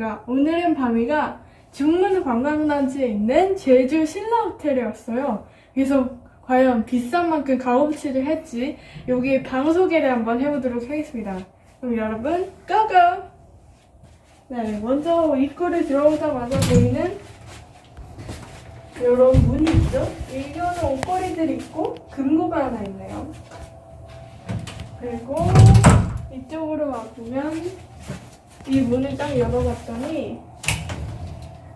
여행기의 밤입니다. 오늘은 밤이가 중문 관광단지에 있는 제주 신라 호텔에 왔어요. 그래서 과연 비싼 만큼 값어치를 했지 여기 방 소개를 한번 해보도록 하겠습니다. 그럼 여러분 고고! 네, 먼저 입구를 들어오자마자 보이는 이런 문이 있죠? 이거는 옷걸이들이 있고 금고가 하나 있네요. 그리고 이쪽으로 와보면 이 문을 딱 열어봤더니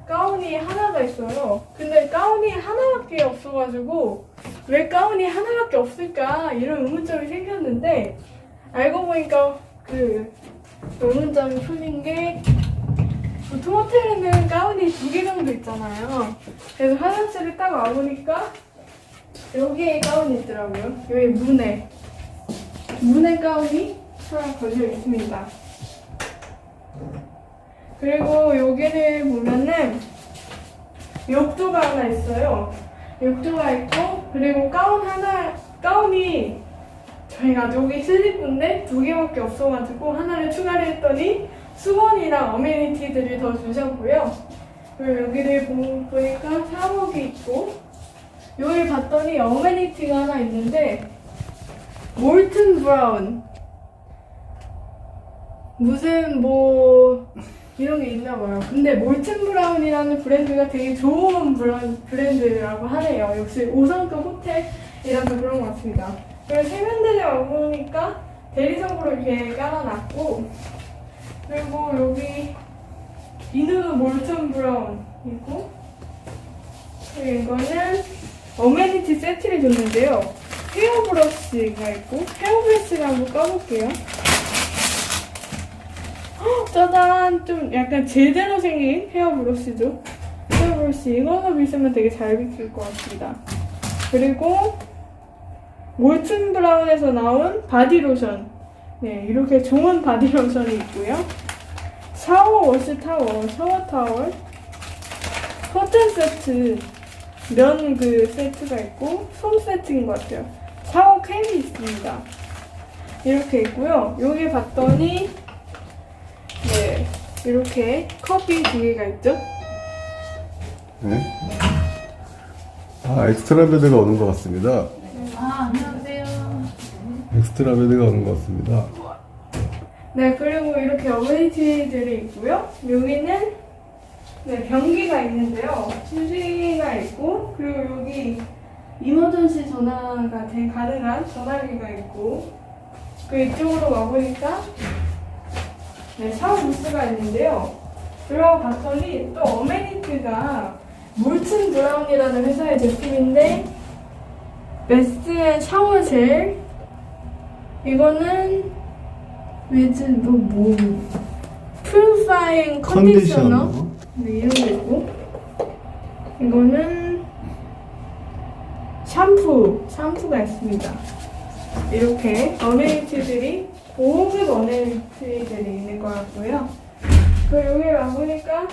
가운이 하나가 있어요. 근데 가운이 하나밖에 없어가지고 왜 가운이 하나밖에 없을까 이런 의문점이 생겼는데 알고 보니까 그 의문점이 풀린 게 보통 호텔에는 가운이 두 개 정도 있잖아요. 그래서 화장실을 딱 와보니까 여기에 가운이 있더라고요. 여기 문에 문에 가운이 하나 걸려 있습니다. 그리고 여기를 보면은 욕조가 하나 있어요. 욕조가 있고 그리고 가운 하나 가운이 저희가 여기 슬리퍼인데 두 개밖에 없어가지고 하나를 추가를 했더니 수건이랑 어메니티들을 더 주셨고요. 그리고 여기를 보, 보니까 샤워기 있고 여기 봤더니 어메니티가 하나 있는데 몰튼 브라운 무슨 뭐 이런 게 있나 봐요. 근데 몰튼 브라운이라는 브랜드가 되게 좋은 브랜, 브랜드라고 하네요. 역시 5성급 호텔이라서 그런 것 같습니다. 그리고 세면대에 와보니까 대리석으로 이렇게 깔아놨고 그리고 여기 이누 몰튼 브라운 있고 그리고 이거는 어메니티 세트를 줬는데요. 헤어 브러쉬가 있고 헤어 브러쉬를 한번 까볼게요. 헉, 짜잔! 좀 약간 제대로 생긴 헤어 브러쉬죠. 헤어 브러쉬 이거는 있으면 되게 잘 비칠 것 같습니다. 그리고 몰튼 브라운에서 나온 바디 로션. 네, 이렇게 좋은 바디 로션이 있고요. 샤워 워시 타월, 샤워 타월, 커튼 세트, 면 그 세트가 있고, 솜 세트인 것 같아요. 샤워 캔이 있습니다. 이렇게 있고요. 여기 봤더니, 네, 이렇게 커피 두 개가 있죠? 네? 아, 엑스트라 베드가 오는 것 같습니다. 아, 안녕하세요. 엑스트라 베드가 오는 것 같습니다. 네, 그리고 이렇게 어메니티들이 있고요. 여기는 네, 변기가 있는데요. 휴지가 있고, 그리고 여기 이머전시 전화가 되- 가능한 전화기가 있고, 그 이쪽으로 와보니까 네, 샤워 부스가 있는데요. 들어가 봤더니 또 어메니티가 몰튼 브라운이라는 회사의 제품인데 베스트의 샤워 젤. 이거는 위즈 뭐 풀파잉 컨디셔너. 네, 이런 거 있고. 이거는 샴푸 샴푸가 있습니다. 이렇게 어메니티들이 고급 어메니티들이 있는 것 같고요 그 여기 와보니까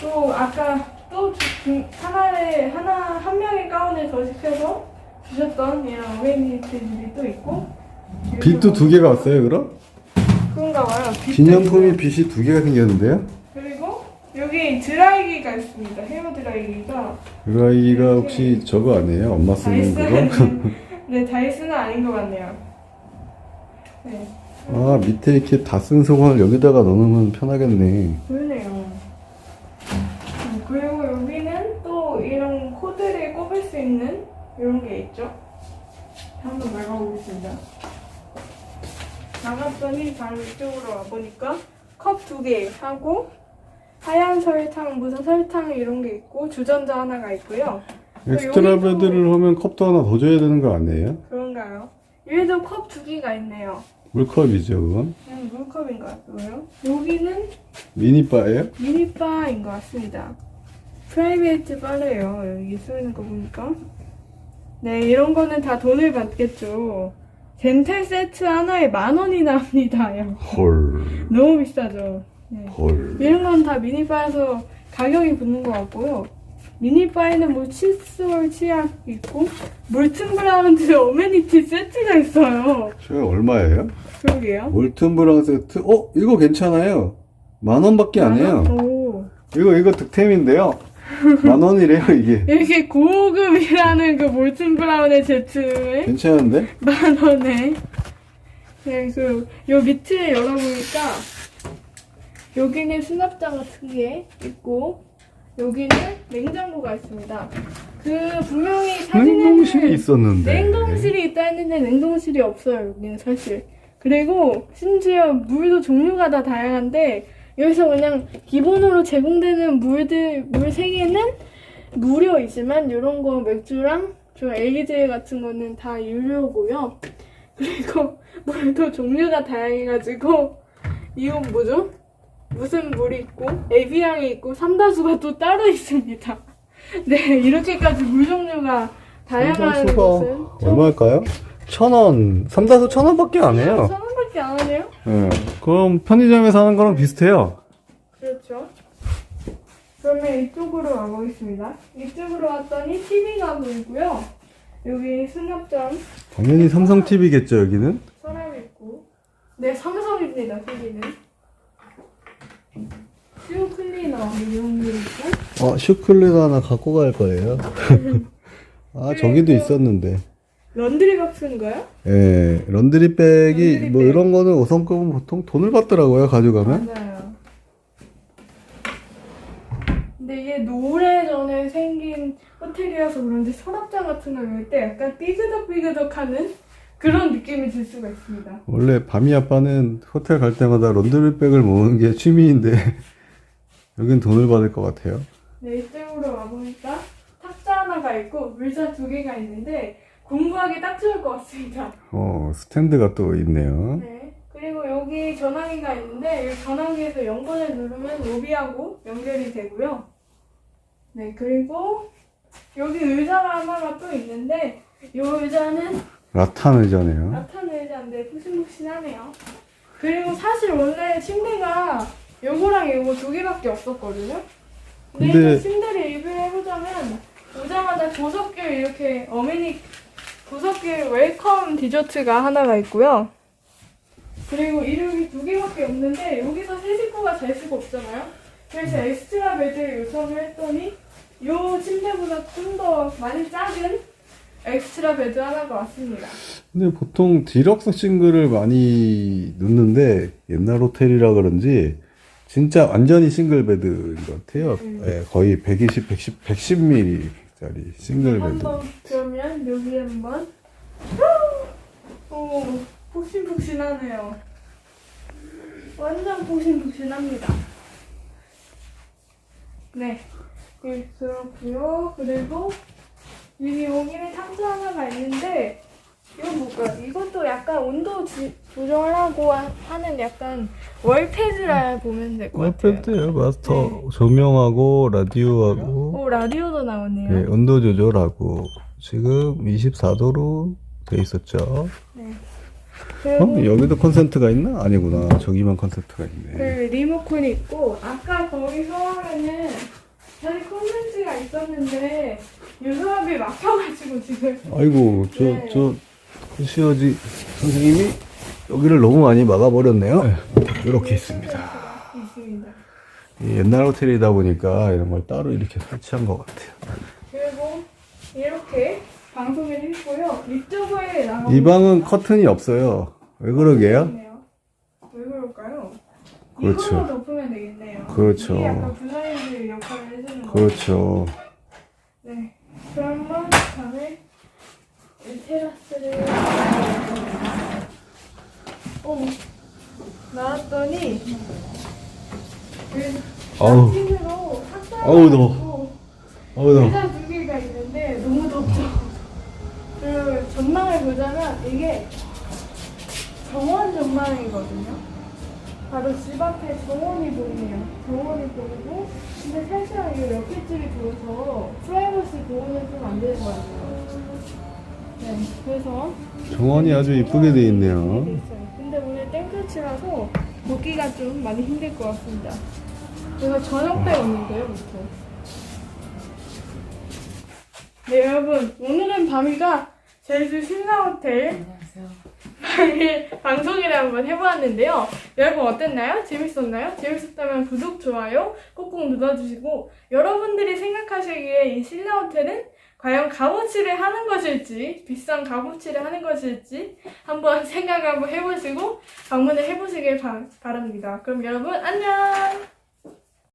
또 아까 또 주- 하나에 하나 한 명의 가운을 더 시켜서 주셨던 이런 어메니티들이 또 있고 빛도 두 개가 왔어요, 그럼? 그런가 봐요 빛도 기념품이. 빛이 두 개가 생겼는데요? 그리고 여기 드라이기가 있습니다. 헤어 드라이기가 드라이기가 혹시 저거 아니에요? 엄마 쓰는? 다이슨 네 다이슨은 아닌 것 같네요. 네 아, 밑에 이렇게 다 쓴 소금을 여기다가 넣으면 편하겠네. 그러네요. 음, 그리고 여기는 또 이런 코드를 꼽을 수 있는 이런 게 있죠. 한번 나가보겠습니다. 나갔더니 바로 이쪽으로 와보니까 컵 두 개 하고 하얀 설탕, 무슨 설탕 이런 게 있고 주전자 하나가 있고요. 엑스트라 여기도- 베드를 하면 컵도 하나 더 줘야 되는 거 아니에요? 그런가요? 여기도 컵 두 개가 있네요. 물컵이죠, 그건? 그냥 물컵인 것 같고요. 여기는 미니바예요? 미니바인 것 같습니다. 프라이베이트 바래요. 여기 쓰는 거 보니까. 네, 이런 거는 다 돈을 받겠죠. 덴탈 세트 하나에 만 원이나 합니다. 야, 헐, 너무 비싸죠. 네. 헐. 이런 건 다 미니바에서 가격이 붙는 것 같고요. 미니바에는 뭐 칫솔, 치약 있고 몰튼 브라운드 어메니티 세트가 있어요. 저게 얼마예요? 그러게요. 몰튼 브라운 세트? 어? 이거 괜찮아요. 만 원밖에 안 해요. 오. 이거 이거 득템인데요. 만 원이래요 이게. 이렇게 고급이라는 그 몰튼 브라운의 제품을 괜찮은데? 만 원에. 네, 그, 요 밑에 열어보니까, 여기는 수납장 같은 게 있고, 여기는 냉장고가 있습니다. 그, 분명히 사진에는 냉동실이 있었는데. 냉동실이 있다 했는데 냉동실이 없어요, 여기는 사실. 그리고 심지어 물도 종류가 다 다양한데, 여기서 그냥 기본으로 제공되는 물들, 물 세 개는 무료이지만, 이런 거 맥주랑 저 애기제일 같은 거는 다 유료고요. 그리고 물도 종류가 다양해가지고, 이건 뭐죠? 무슨 물이 있고, 에비앙이 있고, 삼다수가 또 따로 있습니다. 네, 이렇게까지 물 종류가 다양한 삼다수가 것은 좀 얼마일까요? 천 원. 삼다수 천 원밖에 안 해요. 천 원밖에 안 하네요? 예. 그럼 편의점에서 하는 거랑 비슷해요. 그렇죠. 그러면 이쪽으로 와보겠습니다. 이쪽으로 왔더니 TV가 보이고요. 여기 수납장 당연히 삼성 TV겠죠 여기는. 서랍 있고. 네, 삼성입니다, TV는. 슈 클리너 이런 게 있고. 어 슈클릿 하나 갖고 갈 거예요. 아 저기도 있었는데. 런드리 박스인가요? 예, 런드리 백이 런드리 뭐 백. 이런 거는 5성급은 보통 돈을 받더라고요 가져가면. 맞아요. 근데 이게 노래전에 생긴 호텔이라서 그런지 서랍장 같은 거열때 약간 삐그덕삐그덕하는 그런 느낌이 들 수가 있습니다. 원래 밤이 아빠는 호텔 갈 때마다 런드리 백을 모으는 게 취미인데 여긴 돈을 받을 것 같아요. 네, 이쪽으로 와보니까 탁자 하나가 있고 물자 두 개가 있는데 공부하기 딱 좋을 것 같습니다. 어 스탠드가 또 있네요. 네. 그리고 여기 전화기가 있는데 이 전화기에서 0번을 누르면 로비하고 연결이 되고요. 네, 그리고 여기 의자가 하나가 또 있는데 이 의자는 라탄 의자네요. 나타는 의자인데 푹신푹신하네요. 그리고 사실 원래 침대가 요거랑 요거 두 개밖에 없었거든요. 근데, 근데- 침대를 리뷰를 해보자면 오자마자 보석귤 이렇게 어메니 보석귤 웰컴 디저트가 하나가 있고요. 그리고 이름이 두 개밖에 없는데 여기서 세 식구가 잘 수가 없잖아요. 그래서 엑스트라 베드를 요청을 했더니 요 침대보다 좀 더 많이 작은 엑스트라 베드 하나가 왔습니다. 근데 보통 디럭스 싱글을 많이 넣는데 옛날 호텔이라 그런지 진짜 완전히 싱글 베드인 것 같아요. 음. 예, 거의 120, 110, 110mm짜리 싱글 베드. 한번 그러면 여기 한번 오 폭신폭신하네요. 완전 폭신폭신합니다. 네, 네 그렇고요. 그리고 여기 여기는 탕수 하나가 있는데 이건 뭘까요? 이것도 약간 온도 지- 조정을 하고 하- 하는 약간 월패드라 보면 될 것 같아요. 월패드예요. 마스터 네. 조명하고 라디오하고 오 라디오도 나오네요. 네, 온도 조절하고 지금 24도로 돼 있었죠. 네. 어? 그리고 여기도 콘센트가 있나? 아니구나. 저기만 콘센트가 있네. 그 리모컨이 있고 아까 거기 서랍에는 사실 콘센트가 있었는데 유서랍이 막혀가지고 지금 아이고, 저, 네. 저, 시어지 선생님이 여기를 너무 많이 막아버렸네요. 이렇게 있습니다. 있습니다. 이 옛날 호텔이다 보니까 이런 걸 따로 이렇게 설치한 것 같아요. 그리고 이렇게 방송을 했고요. 이쪽에 나가 이 방은 커튼이 없어요. 왜 그러게요? 왜 그럴까요? 그렇죠. 이걸로 덮으면 되겠네요. 그렇죠. 이게 약간 블라인드 역할을. 그렇죠. 네. 그러면 다음에 이 테라스를 어 나왔더니 그 아우. 로 아우, 더워. 어우, 너. 의자 두 개가 있는데 너무 덥죠. 그 전망을 보자면 이게 정원 전망이거든요. 바로 집 앞에 정원이 보이네요. 정원이 보이고 근데 살짝 이게 옆에집이 보여서 프라이버시 보호는 좀 안 되는 것 같아요. 네, 그래서 정원이 아주 이쁘게 돼 있네요. 있어요. 근데 오늘 땡볕이라서 보기가 좀 많이 힘들 것 같습니다. 그래서 저녁 때 오는데요, 보통. 네, 여러분. 오늘은 밤이가 제주 신라호텔 안녕하세요. 방송이라 한번 해보았는데요. 여러분 어땠나요? 재밌었나요? 재밌었다면 구독, 좋아요 꼭꼭 눌러주시고 여러분들이 생각하시기에 이 신라 호텔은 과연 값어치를 하는 것일지 비싼 값어치를 하는 것일지 한번 생각 한번 해보시고 방문을 해보시길 바, 바랍니다. 그럼 여러분 안녕!